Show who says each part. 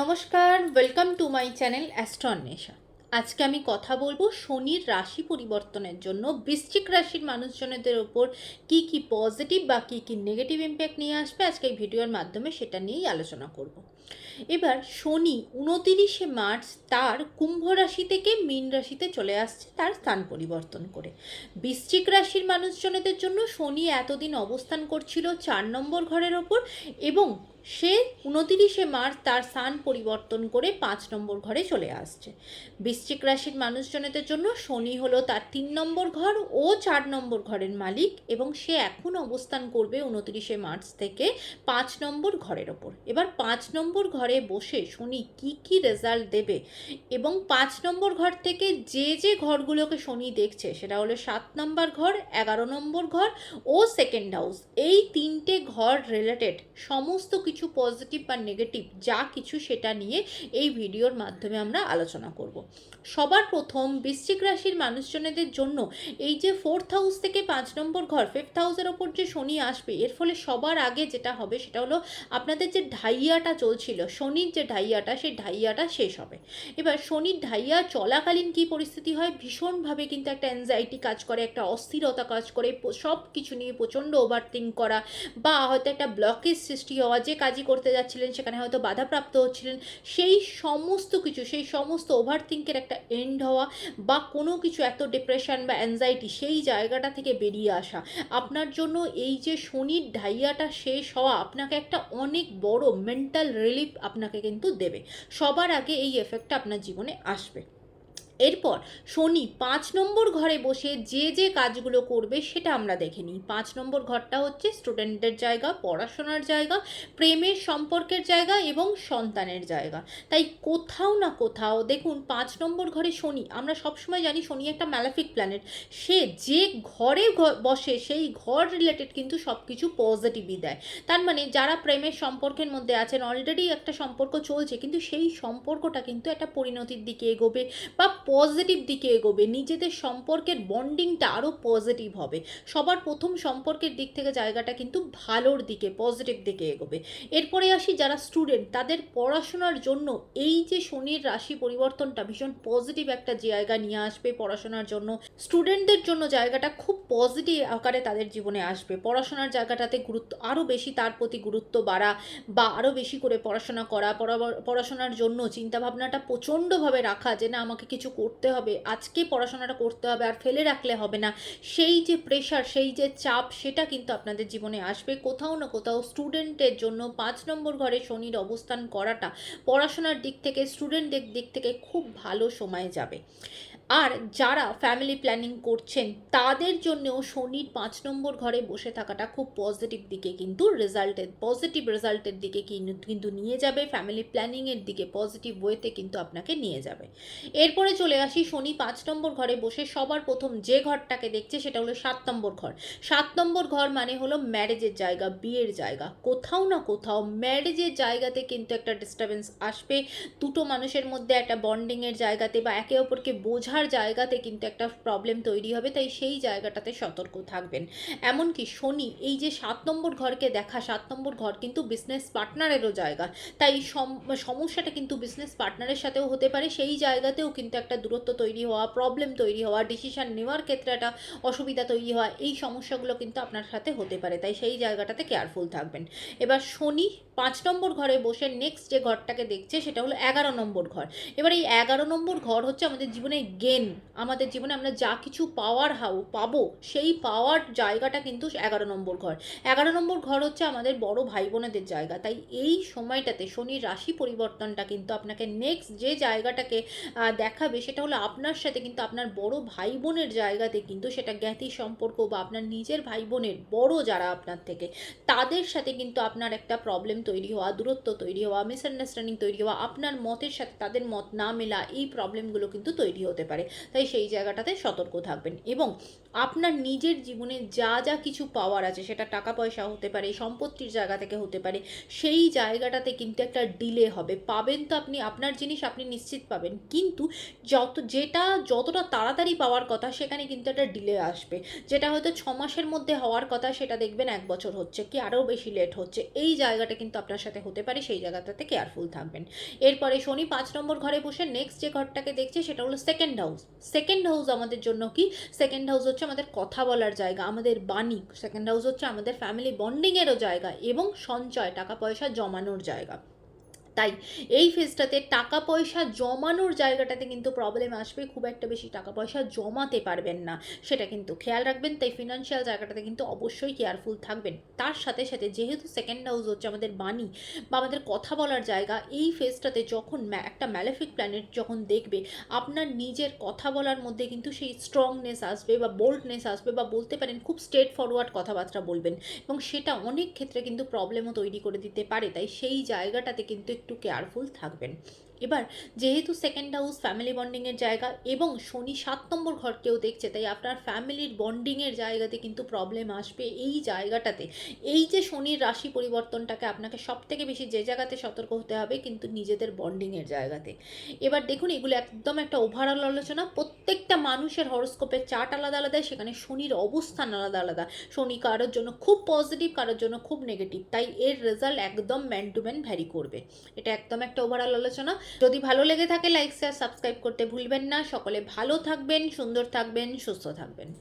Speaker 1: নমস্কার welcome to my channel অ্যাস্ট্রনেশা আজকে আমি কথা বলব শনির রাশি পরিবর্তনের জন্য, বৃশ্চিক রাশির মানুষজনদের ওপর কি কি পজিটিভ বা কি কি নেগেটিভ ইম্প্যাক্ট নিয়ে আসবে আজকে এই ভিডিওর মাধ্যমে সেটা নিয়েই আলোচনা করব। এবার শনি উনতিরিশে মার্চ তার কুম্ভ রাশি থেকে মীন রাশিতে চলে আসছে, তার স্থান পরিবর্তন করে। বৃশ্চিক রাশির মানুষজনদের জন্য শনি এতদিন অবস্থান করছিল চার নম্বর ঘরের ওপর এবং সে উনতিরিশে মার্চ তার স্থান পরিবর্তন করে পাঁচ নম্বর ঘরে চলে আসছে। বৃশ্চিক রাশির মানুষজনদের জন্য শনি হলো তার তিন নম্বর ঘর ও চার নম্বর ঘরের মালিক এবং সে এখন অবস্থান করবে উনতিরিশে মার্চ থেকে পাঁচ নম্বর ঘরের ওপর। এবার পাঁচ নম্বর ঘরে বসে শনি কি কি রেজাল্ট দেবে এবং পাঁচ নম্বর ঘর থেকে যে যে ঘরগুলোকে শনি দেখছে সেটা হলো সাত নম্বর ঘর, এগারো নম্বর ঘর ও সেকেন্ড হাউস এই তিনটে ঘর রিলেটেড সমস্ত কিছু পজিটিভ বা নেগেটিভ যা কিছু সেটা নিয়ে এই ভিডিওর মাধ্যমে আমরা আলোচনা করব। সবার প্রথম বৃশ্চিক রাশির মানুষজনেদের জন্য এই যে ফোর্থ হাউস থেকে পাঁচ নম্বর ঘর ফিফথ হাউসের ওপর যে শনি আসবে, এর ফলে সবার আগে যেটা হবে সেটা হলো আপনাদের যে ঢাইয়াটা চলছিল, শনির যে ঢাইয়াটা, সেই ঢাইয়াটা শেষ হবে। এবার শনির ঢাইয়া চলাকালীন কি পরিস্থিতি হয়? ভীষণভাবে কিন্তু একটা অ্যাংজাইটি কাজ করে, একটা অস্থিরতা কাজ করে সব কিছু নিয়ে প্রচণ্ড ওভারথিঙ্ক করা বা হয়তো একটা ব্লকেজ সৃষ্টি হওয়া, যে কাজই করতে যাচ্ছিলেন, সেখানে হয়তো বাধাপ্রাপ্ত হচ্ছিলেন, সেই সমস্ত কিছু, সেই সমস্ত ওভারথিঙ্কের একটা এন্ড হওয়া বা কোনো কিছু এত ডিপ্রেশন বা অ্যাংজাইটি সেই জায়গাটা থেকে বেরিয়ে আসা। আপনার জন্য এই যে শনির ঢাইয়াটা শেষ হওয়া আপনাকে একটা অনেক বড় মেন্টাল রিলিফ আপনাকে কিন্তু দেবে। সবার আগে এই এফেক্টটা আপনার জীবনে আসবে। এরপর শনি পাঁচ নম্বর ঘরে বসে যে যে কাজগুলো করবে সেটা আমরা দেখে নিই। পাঁচ নম্বর ঘরটা হচ্ছে স্টুডেন্টদের জায়গা, পড়াশোনার জায়গা, প্রেমের সম্পর্কের জায়গা এবং সন্তানের জায়গা। তাই কোথাও না কোথাও দেখুন পাঁচ নম্বর ঘরে শনি, আমরা সবসময় জানি শনি একটা ম্যালাফিক প্ল্যানেট সে যে ঘরে বসে সেই ঘর রিলেটেড কিন্তু সব কিছু পজিটিভই দেয়। তার মানে যারা প্রেমের সম্পর্কের মধ্যে আছেন অলরেডি একটা সম্পর্ক চলছে, কিন্তু সেই সম্পর্কটা কিন্তু একটা পরিণতির দিকে এগোবে বা পজিটিভ দিকে এগোবে, নিজেদের সম্পর্কের বন্ডিংটা আরও পজিটিভ হবে। সবার প্রথম সম্পর্কের দিক থেকে জায়গাটা কিন্তু ভালোর দিকে, পজিটিভ দিকে এগোবে। এরপরে আসি যারা স্টুডেন্ট, তাদের পড়াশোনার জন্য এই যে শনির রাশি পরিবর্তনটা ভীষণ পজিটিভ একটা জায়গা নিয়ে আসবে পড়াশোনার জন্য। স্টুডেন্টদের জন্য জায়গাটা খুব পজিটিভ আকারে তাদের জীবনে আসবে। পড়াশোনার জায়গাটাতে গুরুত্ব আরও বেশি, তার প্রতি গুরুত্ব বাড়া বা আরও বেশি করে পড়াশোনা করা পড়া- পড়াশোনার জন্য চিন্তাভাবনাটা প্রচণ্ডভাবে রাখা যে না, আমাকে কিছু করতে হবে, আজকে পড়াশোনাটা করতে হবে আর ফেলে রাখলে হবে না। সেই যে প্রেশার সেই যে চাপ, সেটা কিন্তু আপনাদের জীবনে আসবে। কোথাও না কোথাও স্টুডেন্টের জন্য পাঁচ নম্বর ঘরে শনির অবস্থান করাটা পড়াশোনার দিক থেকে স্টুডেন্টদের দিক থেকে খুব ভালো সময় যাবে। আর যারা ফ্যামিলি প্ল্যানিং করছেন, তাদের জন্যও শনির পাঁচ নম্বর ঘরে বসে থাকাটা খুব পজিটিভ দিকে কিন্তু রেজাল্টের পজিটিভ রেজাল্টের দিকে কিন- কিন্তু নিয়ে যাবে ফ্যামিলি প্ল্যানিংয়ের দিকে পজিটিভ ওয়েতে কিন্তু আপনাকে নিয়ে যাবে। এরপরে চলে আসি শনি পাঁচ নম্বর ঘরে বসে সবার প্রথম যে ঘরটাকে দেখছে সেটা হলো সাত নম্বর ঘর। সাত নম্বর ঘর মানে হলো ম্যারেজের জায়গা, বিয়ের জায়গা। কোথাও না কোথাও ম্যারেজের জায়গাতে কিন্তু একটা ডিস্টারবেন্স আসবে। দুটো মানুষের মধ্যে একটা বন্ডিংয়ের জায়গাতে বা একে অপরকে বোঝার জায়গাতে কিন্তু একটা প্রবলেম তৈরি হবে, তাই সেই জায়গাটাতে সতর্ক থাকবেন। এমনকি শনি, এই যে সাত নম্বর ঘরকে দেখা, সাত নম্বর ঘর কিন্তু বিজনেস পার্টনারেরও জায়গা। তাই সম- সমস্যাটা কিন্তু বিজনেস পার্টনারের সাথেও হতে পারে, সেই জায়গাতেও কিন্তু একটা দূরত্ব তৈরি হওয়া প্রবলেম তৈরি হওয়া ডিসিশন নেওয়ার ক্ষেত্রে একটা অসুবিধা তৈরি হওয়া, এই সমস্যাগুলো কিন্তু আপনার সাথে হতে পারে, তাই সেই জায়গাটাতে কেয়ারফুল থাকবেন। এবার শনি, পাঁচ নম্বর ঘরে বসে নেক্সট যে ঘরটাকে দেখছে, সেটা হলো এগারো নম্বর ঘর। এবার এই এগারো নম্বর ঘর হচ্ছে আমাদের জীবনে গেন আমাদের জীবনে আমরা যা কিছু পাওয়ার হাও পাবো, সেই পাওয়ার জায়গাটা কিন্তু এগারো নম্বর ঘর। এগারো নম্বর ঘর হচ্ছে আমাদের বড় ভাই বোনেদের জায়গা। তাই এই সময়টাতে শনির রাশি পরিবর্তনটা কিন্তু আপনাকে নেক্সট যে জায়গাটাকে দেখাবে সেটা হলো আপনার সাথে কিন্তু আপনার বড় ভাই বোনের জায়গাতে কিন্তু সেটা জ্ঞাতি সম্পর্ক বা আপনার নিজের ভাই বোনের বড় যারা আপনার থেকে, তাদের সাথে কিন্তু আপনার একটা প্রবলেম তৈরি হওয়া, দূরত্ব তৈরি হওয়া মিসআন্ডারস্ট্যান্ডিং তৈরি হওয়া, আপনার মতের সাথে তাদের মত না মেলা, এই প্রবলেমগুলো কিন্তু তৈরি হতে পারে। পারে, তাই সেই জায়গাটাতে সতর্ক থাকবেন। এবং আপনার নিজের জীবনে যা যা কিছু পাওয়ার আছে, সেটা টাকা পয়সা হতে পারে, সম্পত্তির জায়গা থেকে হতে পারে, সেই জায়গাটাতে কিন্তু একটা ডিলে হবে। পাবেন তো আপনি, আপনার জিনিস আপনি নিশ্চিত পাবেন, কিন্তু যত, যেটা যতটা তাড়াতাড়ি পাওয়ার কথা, সেখানে কিন্তু একটা ডিলে আসবে। যেটা হয়তো ছ মাসের মধ্যে হওয়ার কথা, সেটা দেখবেন এক বছর হচ্ছে কি আরও বেশি লেট হচ্ছে। এই জায়গাটা কিন্তু আপনার সাথে হতে পারে, সেই জায়গাটাতে কেয়ারফুল থাকবেন। এরপরে শনি পাঁচ নম্বর ঘরে বসে নেক্সট যে ঘরটাকে দেখছে, সেটা হলো সেকেন্ড হাউস সেকেন্ড হাউস আমাদের জন্য কি? সেকেন্ড হাউস হচ্ছে আমাদের কথা বলার জায়গা, আমাদের বাণী। সেকেন্ড হাউস হচ্ছে আমাদের ফ্যামিলি বন্ডিংয়েরও জায়গা এবং সঞ্চয়, টাকা পয়সা জমানোর জায়গা। তাই এই ফেজটাতে টাকা পয়সা জমানোর জায়গাটাতে কিন্তু প্রবলেম আসবে, খুব একটা বেশি টাকা পয়সা জমাতে পারবেন না। সেটা কিন্তু খেয়াল রাখবেন, তাই ফিনান্সিয়াল জায়গাটাতে কিন্তু অবশ্যই কেয়ারফুল থাকবেন। তার সাথে সাথে যেহেতু সেকেন্ড হাউস হচ্ছে আমাদের বাণী, বা আমাদের কথা বলার জায়গা, এই ফেজটাতে যখন একটা ম্যালেফিক প্ল্যানেট যখন দেখবে, আপনার নিজের কথা বলার মধ্যে কিন্তু সেই স্ট্রংনেস আসবে, বা বোল্ডনেস আসবে, বা বলতে পারেন খুব স্ট্রেট ফরওয়ার্ড কথাবার্তা বলবেন। এবং সেটা অনেক ক্ষেত্রে কিন্তু প্রবলেমও তৈরি করে দিতে পারে। তাই সেই জায়গাটাতে কিন্তু একটু কেয়ারফুল থাকবেন। এবার যেহেতু সেকেন্ড হাউস ফ্যামিলি বন্ডিংয়ের জায়গা এবং শনি সাত নম্বর ঘরকেও দেখছে, তাই আপনার ফ্যামিলির বন্ডিংয়ের জায়গাতে কিন্তু প্রবলেম আসবে এই জায়গাটাতে। এই যে শনির রাশি পরিবর্তনটাকে আপনাকে সব থেকে বেশি যে জায়গাতে সতর্ক হতে হবে কিন্তু নিজেদের বন্ডিংয়ের জায়গাতে। এবার দেখুন, এগুলো একদম একটা ওভারঅল আলোচনা। প্রত্যেকটা মানুষের হরস্কোপের চার্ট আলাদা আলাদা, সেখানে শনির অবস্থান আলাদা আলাদা। শনি কারোর জন্য খুব পজিটিভ কারোর জন্য খুব নেগেটিভ তাই এর রেজাল্ট একদম ম্যান টু ম্যান ভ্যারি করবে। এটা একদম একটা ওভারঅল আলোচনা। যদি ভালো লেগে থাকে লাইক শেয়ার সাবস্ক্রাইব করতে ভুলবেন না। সকলে ভালো থাকবেন, সুন্দর থাকবেন, সুস্থ থাকবেন।